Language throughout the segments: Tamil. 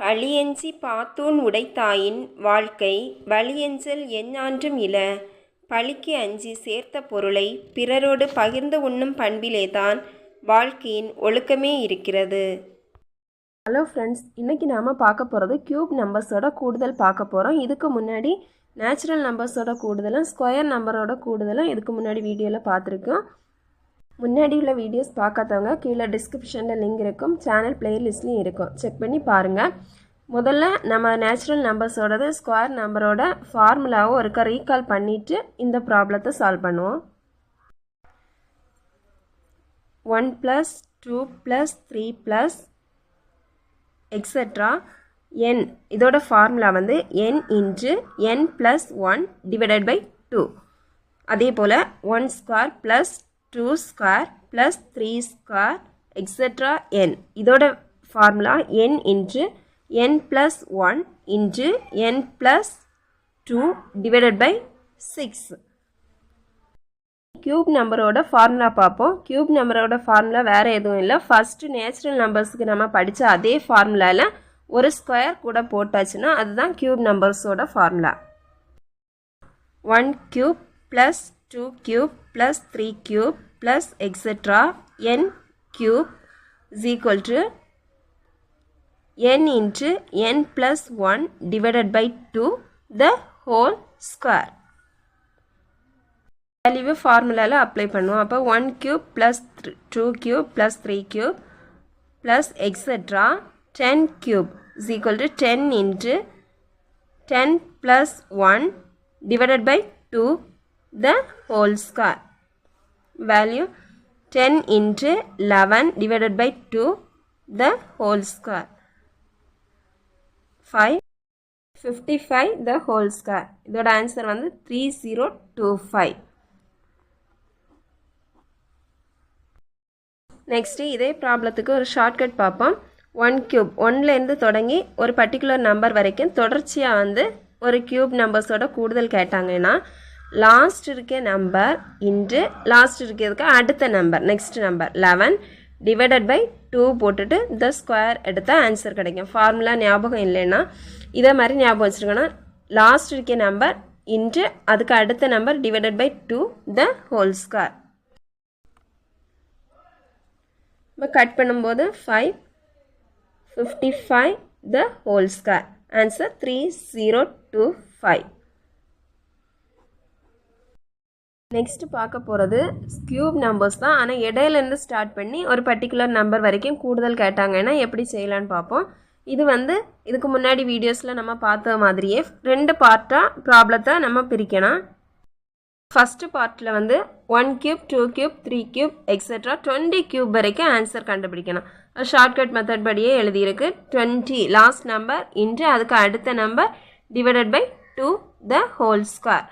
பழியஞ்சி பாத்தூன் உடைத்தாயின் வாழ்க்கை வலியஞ்சல் எஞ்ஞான்றும் இல. பழிக்கு அஞ்சி சேர்த்த பொருளை பிறரோடு பகிர்ந்து உண்ணும் பண்பிலேதான் வாழ்க்கையின் ஒழுக்கமே இருக்கிறது. ஹலோ ஃப்ரெண்ட்ஸ் இன்றைக்கி நாம் பார்க்க போகிறது க்யூப் நம்பர்ஸோட கூடுதல் பார்க்க போகிறோம் இதுக்கு முன்னாடி நேச்சுரல் நம்பர்ஸோட கூடுதலும் ஸ்கொயர் நம்பரோட கூடுதலும் இதுக்கு முன்னாடி வீடியோவில் பார்த்துருக்கோம் முன்னாடி உள்ள வீடியோஸ் பார்க்காதவங்க கீழே டிஸ்கிரிப்ஷனில் லிங்க் இருக்கும் சேனல் பிளேலிஸ்ட்லேயும் இருக்கும். செக் பண்ணி பாருங்கள் முதல்ல நம்ம நேச்சுரல் நம்பர்ஸோடது ஸ்கொயர் நம்பரோட ஃபார்முலாவை ஒருக்க ரீகால் பண்ணிவிட்டு இந்த ப்ராப்ளத்தை சால்வ் பண்ணுவோம். One plus two plus three plus extra N இதோட ஃபார்முலா வந்து N into N plus one divided by two அதே போல் one square plus two square plus three square extra N இதோட formula N into N plus one into N plus two divided by six cube நம்பரோட ஃபார்முலா பார்ப்போம். க்யூப் நம்பரோட ஃபார்முலா வேறு எதுவும் இல்லை. ஃபஸ்ட்டு நேச்சுரல் நம்பர்ஸுக்கு நம்ம படித்த அதே ஃபார்முலாவில் ஒரு ஸ்கொயர் கூட போட்டாச்சுன்னா அதுதான் cube நம்பர்ஸோட formula one cube plus two cube plus three cube plus extra N cube is equal to N into N plus one divided by two the whole square வேல்யூவை ஃபார்முலாவில் அப்ளை பண்ணுவோம். அப்போ one cube plus two cube plus three cube plus extra ten cube is equal to ten into ten plus one divided by two the whole square value ten into eleven divided by two the whole square five fifty five the whole square இதோட ஆன்சர் வந்து three zero two five next இதே ப்ராப்ளத்துக்கு ஒரு ஷார்ட்கட் பார்ப்போம். ஒன் க்யூப் ஒன்லேருந்து தொடங்கி ஒரு பர்டிகுலர் நம்பர் வரைக்கும் தொடர்ச்சியாக வந்து ஒரு க்யூப் நம்பர்ஸோட கூடுதல் கேட்டாங்கன்னா லாஸ்ட் இருக்க நம்பர் இன்று லாஸ்ட் இருக்கிறதுக்கு அடுத்த number next number eleven divided by two போட்டுட்டு த ஸ்கொயர் எடுத்தால் ஆன்சர் கிடைக்கும். ஃபார்முலா ஞாபகம் இல்லைன்னா இதே மாதிரி ஞாபகம் வச்சுருக்கோன்னா லாஸ்ட் இருக்க நம்பர் இன்ட்டு அதுக்கு அடுத்த number divided by two the whole square இப்போ கட் பண்ணும்போது five fifty five the whole square answer three zero two five next பார்க்க போகிறது க்யூப் நம்பர்ஸ் தான். ஆனால் இடையிலேருந்து ஸ்டார்ட் பண்ணி ஒரு பர்டிகுலர் நம்பர் வரைக்கும் கூடுதல் கேட்டாங்கன்னா எப்படி செய்யலான்னு பார்ப்போம். இது வந்து இதுக்கு முன்னாடி வீடியோஸில் நம்ம பார்த்த மாதிரியே ரெண்டு பார்ட்டாக ப்ராப்ளத்தை நம்ம பிரிக்கணும் ஃபஸ்ட்டு பார்ட்டில் வந்து one cube two cube three cube extra twenty cube வரைக்கும் ஆன்சர் கண்டுபிடிக்கணும். ஷார்ட்கட் மெத்தட் படியே எழுதியிருக்கு. டுவெண்ட்டி லாஸ்ட் நம்பர் இன்று அதுக்கு அடுத்த number divided by two the whole square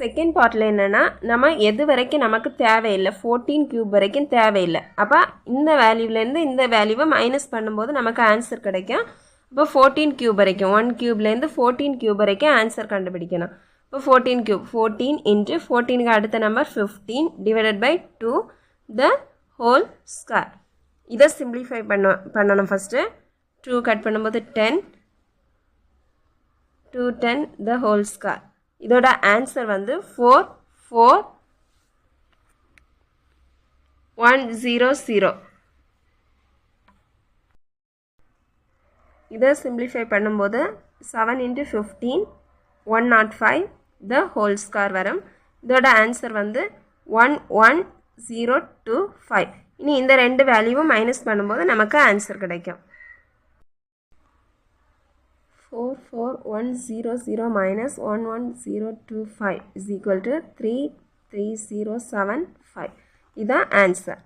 second பார்ட்டில் என்னென்னா நம்ம எது வரைக்கும் நமக்கு தேவையில்லை ஃபோர்டீன் க்யூப் வரைக்கும் தேவையில்லை. அப்போ இந்த வேல்யூவிலேருந்து இந்த வேல்யூவை மைனஸ் பண்ணும்போது நமக்கு ஆன்சர் கிடைக்கும். இப்போ ஃபோர்டீன் க்யூப் வரைக்கும் ஒன் க்யூப்லேருந்து ஃபோர்டீன் க்யூப் வரைக்கும் ஆன்சர் கண்டுபிடிக்கணும். இப்போ ஃபோர்டீன் க்யூப் ஃபோர்டீன் இன்ட்டு ஃபோர்டீனுக்கு அடுத்த number fifteen divided by two the whole square இதை சிம்பிளிஃபை பண்ண பண்ணணும் ஃபஸ்ட்டு டூ கட் பண்ணும்போது ten two ten the whole square இதோட ஆன்சர் வந்து four four one zero zero இதை சிம்பிளிஃபை பண்ணும்போது seven into fifteen one naught five the whole square வரும். இதோட ஆன்சர் வந்து one one zero two five இனி இந்த ரெண்டு வேல்யூவும் மைனஸ் பண்ணும்போது நமக்கு ஆன்சர் கிடைக்கும். Four four one zero zero minus one one zero two five is equal to three three zero seven five இதுதான் ஆன்சர்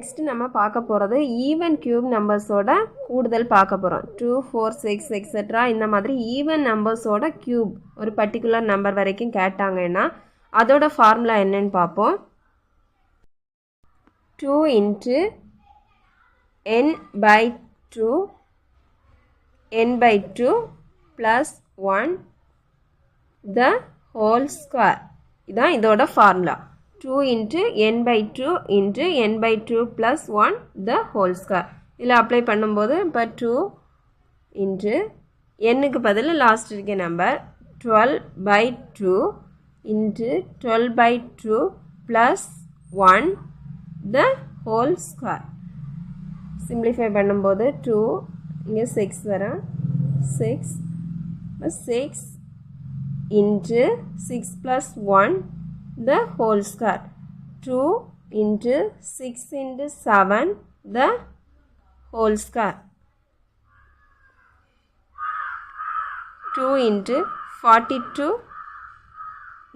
நெக்ஸ்ட் நம்ம பார்க்க போகிறது ஈவன் க்யூப் நம்பர்ஸோட கூடுதல் பார்க்க போகிறோம் டூ ஃபோர் சிக்ஸ் எக்ஸட்ரா இந்த மாதிரி ஈவன் நம்பர்ஸோட க்யூப் ஒரு பர்டிகுலர் நம்பர் வரைக்கும் கேட்டாங்கன்னா அதோட ஃபார்முலா என்னன்னு பார்ப்போம். Two into n by 2 n by 2 plus 1 the whole square. இதான் இதோட formula two into N by two into N by two plus one the whole square இதில் அப்ளை பண்ணும்போது இப்போ டூ இன்ட்டு எண்ணுக்கு பதில் லாஸ்ட் இருக்க number twelve by two into twelve by two plus one the whole square simplify பண்ணும்போது டூ இங்கே சிக்ஸ் வரும். Six six into six plus one the whole square two into six into seven the whole square two into forty two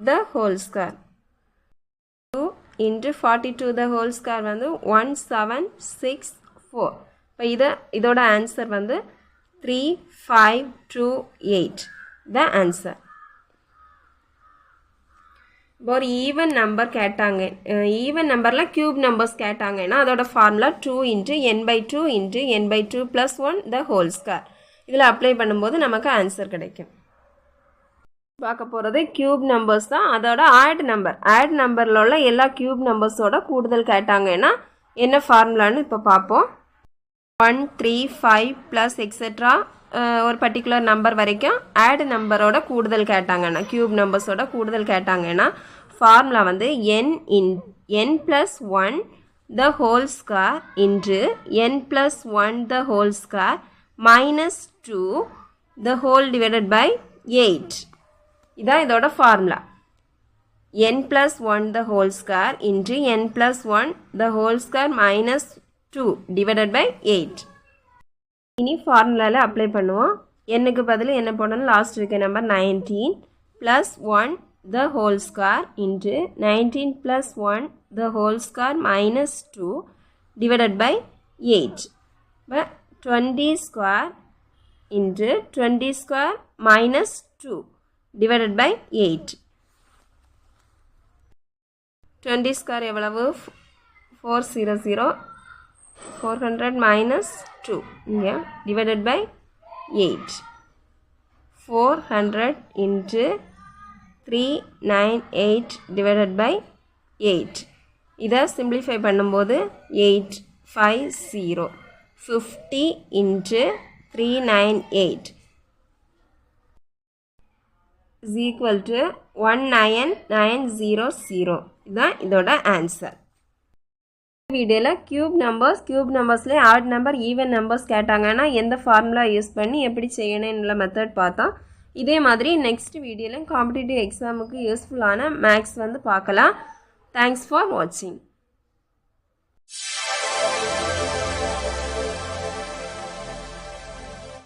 the whole square two into forty two the whole square வந்து ஒன் செவன் சிக்ஸ் ஃபோர் இப்போ இதை இதோட ஆன்சர் வந்து three five two eight the answer இப்போ ஒரு ஈவன் நம்பர் கேட்டாங்க. ஈவன் நம்பரில் க்யூப் நம்பர்ஸ் கேட்டாங்கன்னா அதோட formula two into n by two into n by two plus one the whole square இதில் அப்ளை பண்ணும்போது நமக்கு ஆன்சர் கிடைக்கும். பார்க்க போகிறது க்யூப் நம்பர்ஸ் தான். அதோட ஆட் நம்பர் ஆட் நம்பரில் உள்ள எல்லா க்யூப் நம்பர்ஸோட கூடுதல் கேட்டாங்கன்னா என்ன ஃபார்முலான்னு இப்போ பார்ப்போம். One three five plus etcetera ஒரு பர்டிகுலர் நம்பர் வரைக்கும் ஆட் நம்பரோட கூடுதல் கேட்டாங்கன்னா க்யூப் நம்பர்ஸோட கூடுதல் கேட்டாங்கன்னா ஃபார்முலா வந்து n in n plus one the whole square into n plus one the whole square minus two the whole divided by eight இதான் இதோட formula n plus one the whole square into n plus one the whole square minus two divided by eight இனி ஃபார்முலாவில் அப்ளை பண்ணுவோம். என்னுக்கு பதில் என்ன போடணும் லாஸ்ட் இருக்க. Number nineteen plus one the whole square into nineteen plus one the whole square minus two divided by eight இப்போ twenty square into twenty square minus two divided by eight twenty square எவ்வளவு? Four zero zero four hundred minus two இங்கே divided by eight four hundred into three nine eight divided by eight இதை சிம்பிளிஃபை பண்ணும்போது eight five zero fifty into three nine eight is equal to one nine nine zero zero இதுதான் இதோட ஆன்சர் வீடியோவில் க்யூப் நம்பர்ஸ் க்யூப் நம்பர்ஸ்லேயே ஆட் நம்பர் ஈவன் நம்பர்ஸ் கேட்டாங்கன்னா எந்த ஃபார்முலா யூஸ் பண்ணி எப்படி செய்யணும்ல மெத்தட் பார்த்தோம். இதே மாதிரி நெக்ஸ்ட் வீடியோவில் காம்படிட்டிவ் எக்ஸாமுக்கு யூஸ்ஃபுல்லான மேக்ஸ் வந்து பார்க்கலாம். தேங்க்ஸ் ஃபார் வாட்சிங்